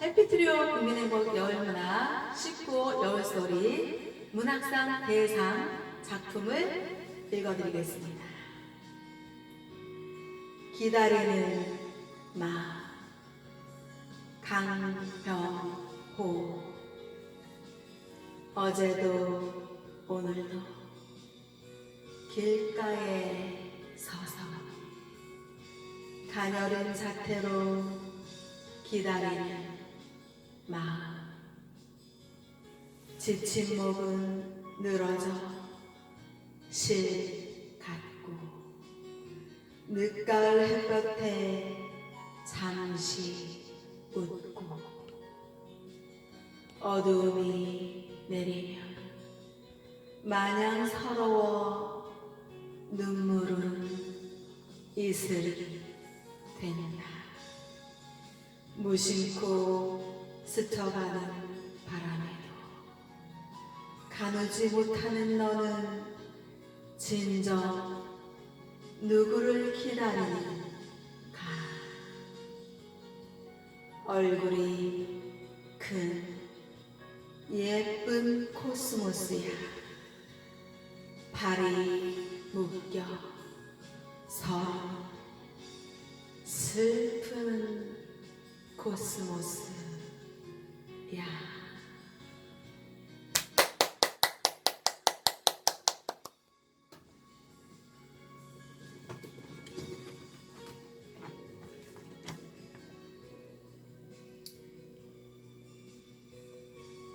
해피트리오 국민행복 여울문화 19호 여울소리 문학상 대상 작품을 읽어드리겠습니다. 기다리는 마 강병호 어제도 오늘도 길가에 서서 가녀린 자태로 기다리는 마음 지친 목은 늘어져 실 같고 늦가을 햇볕에 잠시 웃고 어두움이 내리면 마냥 서러워 눈물은 이슬이 된다. 무심코 스쳐가는 바람에도 가누지 못하는 너는 진정 누구를 기다리는가. 얼굴이 큰 예쁜 코스모스야. 발이 묶여 서러 슬픈 코스모스